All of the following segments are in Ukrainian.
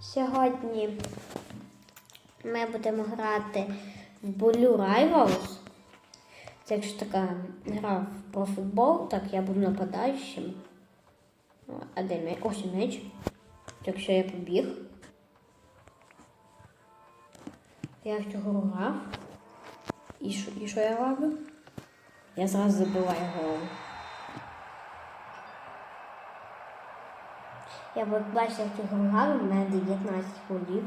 Сьогодні ми будемо грати в Blue Rivals. Це якщо така гра про футбол, так я буду нападаючим. А де м'яч? Ось м'яч. Якщо я побіг. Я в цього грав. І що, і що я роблю? Я зразу забиваю голову. Я от бачив, як ти грав, у мене 19 голів.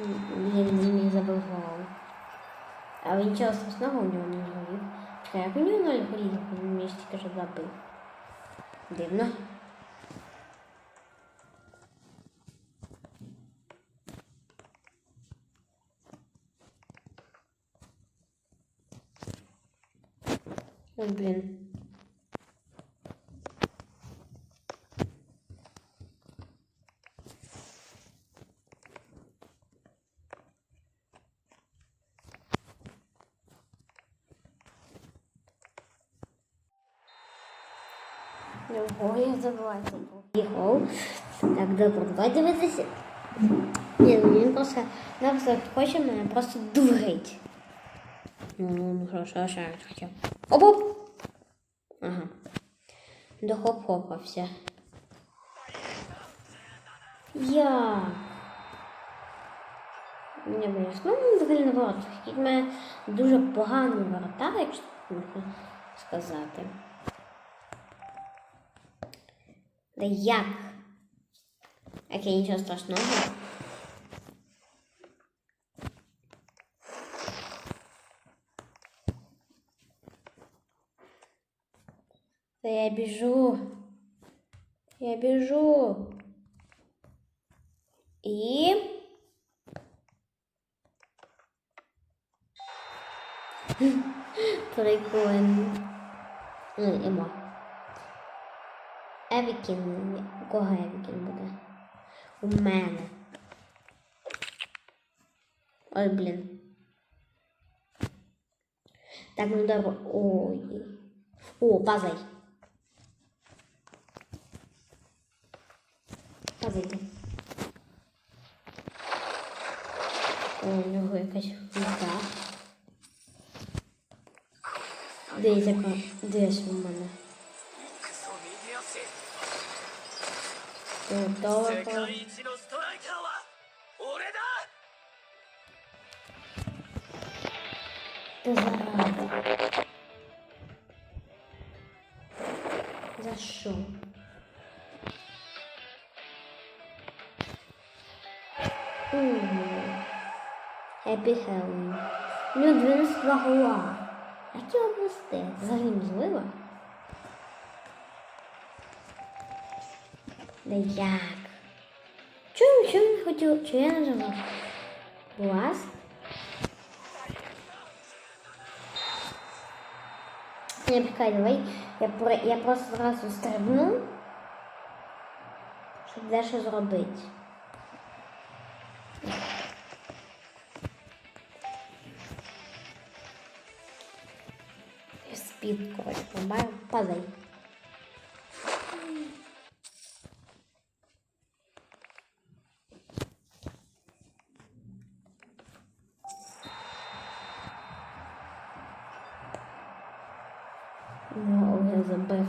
Він не забив голову. Але нічого страшного у нього не голів. Чекай, як у нього ноль голів, він мені тільки що забив. Дивно. Ой, блін. Ого, я забула цей гол. Так, добре, давай дивитися. Ні, ну він просто написав, хоче мене просто дурить. Ну, ну, хорошо, хорошо, я хотів. Оп-оп! Ага. До хоп-хопався. Я. Не блін, ну не ворот. Від мене дуже поганий воротар, якщо можна сказати. Да як? Окей, нічого страшного. Да я бежу. Я бежу. И... Прикольно. Ну, емо. Евікін. У кого Евікін буде? У мене. Ой, блін. Так, ну добре. Ой. О, пазай. виходити. О, у нього якась віта. Де є така? Де ж в мене? Е, Готова. Та. За що? Хеппі Хеллоуін. 92 гола. Як його вести? Взагалі можливо? Да як? Чому, чому він хотів, чи я нажала? Глаз? Не пікай, давай. Я, я просто зразу стрибну, щоб дещо зробити. Падай. Ну, я забив.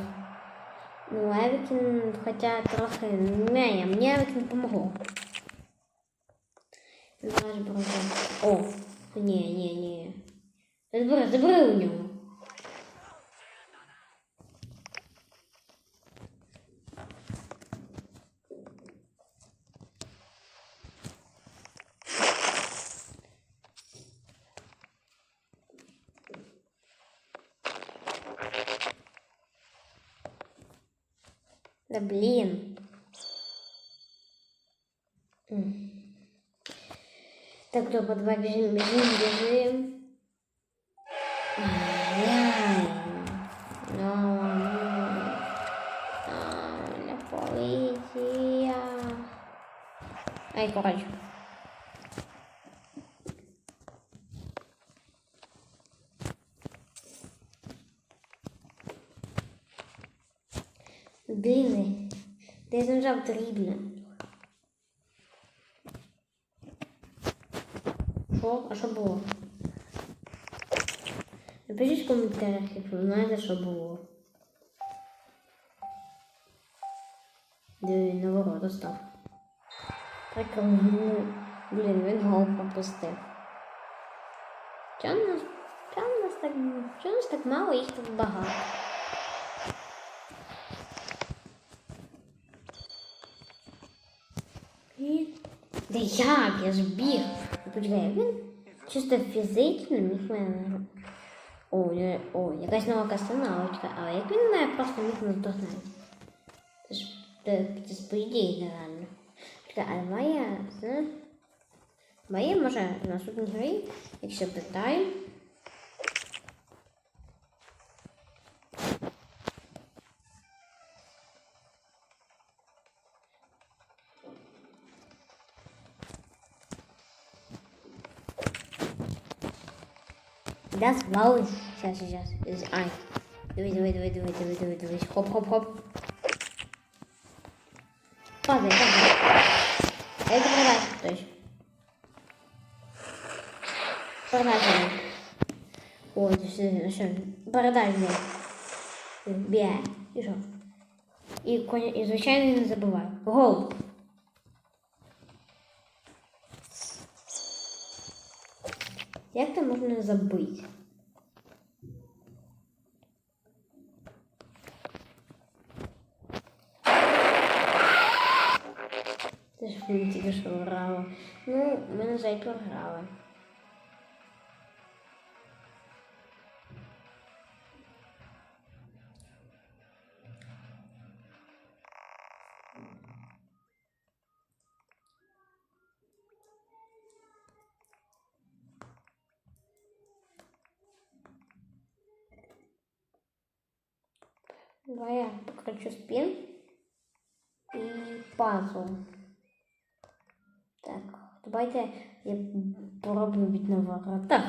Ну, Евікін, хоча трохи не, мені Евікін помогло. Зараз брати. О, ні, ні, ні. Забери, забери у нього. Да блин. М. Так, добре, давай бежим, бежим, бежим. Ай-яй. Ну, ну. А, ля поліція. Ай, коротше. Блін, я нажав дрібне. Що? А що було? Напишіть в коментарях, як ви знаєте, що було. Де він на ворота став. Прикольно. Ну, Блін, він гол пропустив. Чому нас, чому нас так, чому нас так мало, їх тут багато? І... Да як? Я ж біг. Почекай, він чисто фізично міг мене. О, я- о, якась нова кастаналочка, але як він мене просто міг наздогнати? Це ж це, це по нереально. Чекай, а давай я, давай може, наступній грі, якщо питаю, Да, склалось. Сейчас, сейчас. Ай. Давай, давай, давай, давай, давай, давай, давай. Хоп, хоп, хоп. Падай, падай. Это продать, точно. Продать надо. О, это все, все. Продать мне. Бе. Що? І, коня, і звичайно, не забувай. Гол. Як це можна забити? Це ж ми тільки що грали. Ну, ми на жаль програли. Давай я покручу спин и пазл. Давайте я попробую бить на воротах.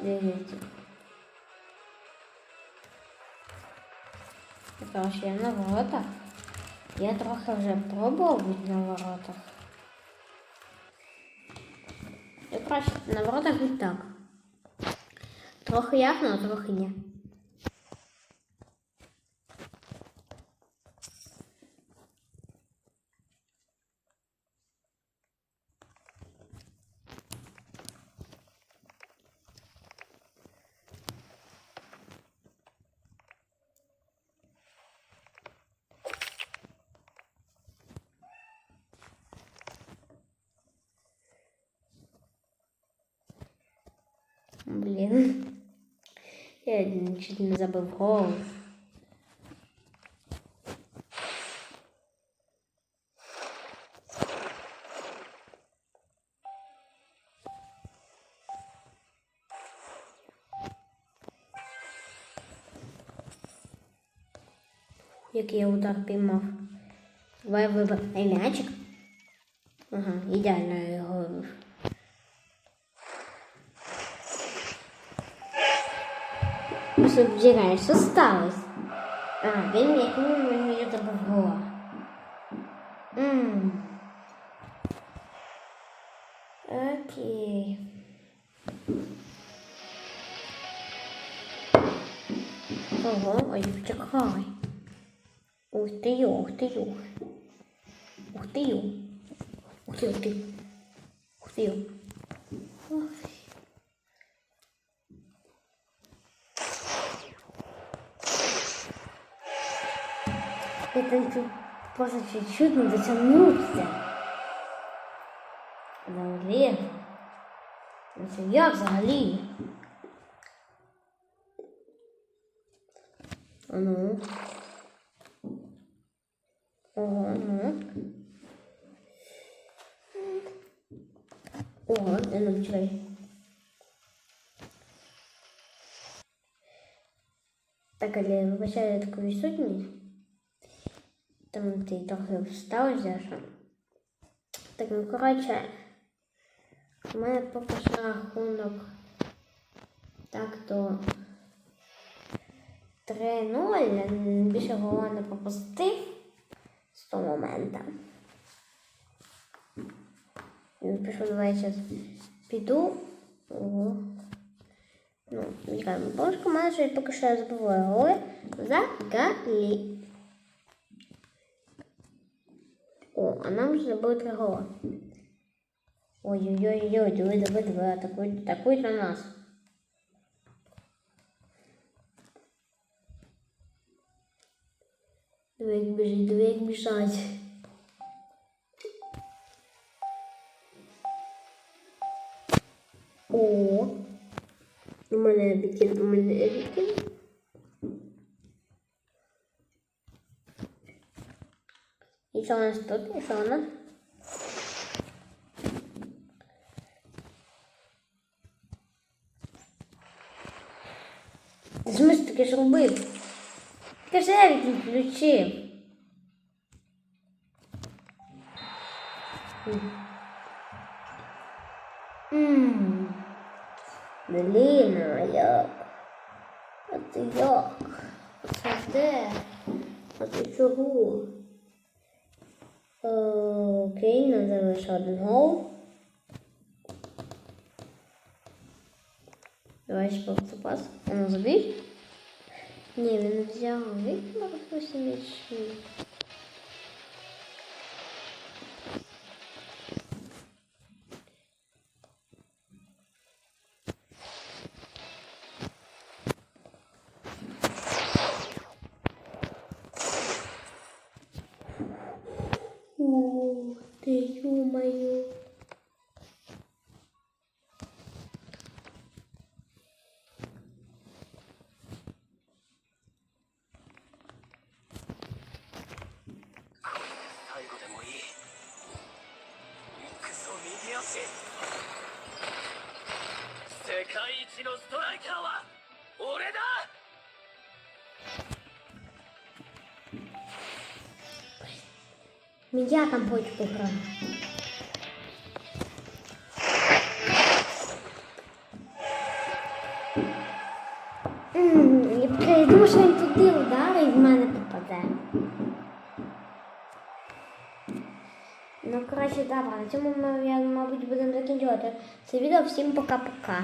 Дивіться. Короче, я на воротах. Я трохи вже пробував бути на воротах. Я краще на воротах і так. Трохи ясно, а трохи ні. Блін. Я чуть не забив гол. Який я удар піймав. Давай вибирай м'ячик. Ага, ідеально Просто вдягає, що сталося? А, він як мінімум мені забив гола. Ммм. Окей. Ого, ой, чекай. Ух ти ю, ух ти ю. Ух ти ю. Ух ти, ух ти. Ух ти ю. Ох. Я там чуть, просто чуть-чуть не дотягнувся. Взагалі. Ну Це як взагалі? А ну. Ого, ну. Ого, я не чекай. Так, але я вибачаю таку відсутність. Там ти трохи встав, що. Так, ну коротше. У мене поки що рахунок так то 3-0. Більше гола не пропустив з того моменту. Він пішов давай зараз піду. Ого. Ну, мене що я поки що я забуваю голи взагалі. О, а нам вже забили три гола. Ой-ой-ой, диви, диви, диви, атакують, атакують на нас. Диви, як біжить, диви, як біжать. О, у мене Ерікін, у мене Ерікін. І що у нас тут? І що у нас? Зміст таки ж робив. Каже, Ерікін включив. Ммм. Блін, а як? А ти як? Це де? А ти чого? Е, Окей, нам залишив один гол. Давай ще просто пас. Он забив? Ні, він не взяв. Він просто м'ячі. ぞ右足」「世界一のストライカーは俺だ!」 Я там хочу пограти. М, Я я думаю, що він туди ударить і в мене попаде. Ну, коротше, добре, на цьому ми, мабуть, будемо закінчувати це відео. Всім пока-пока.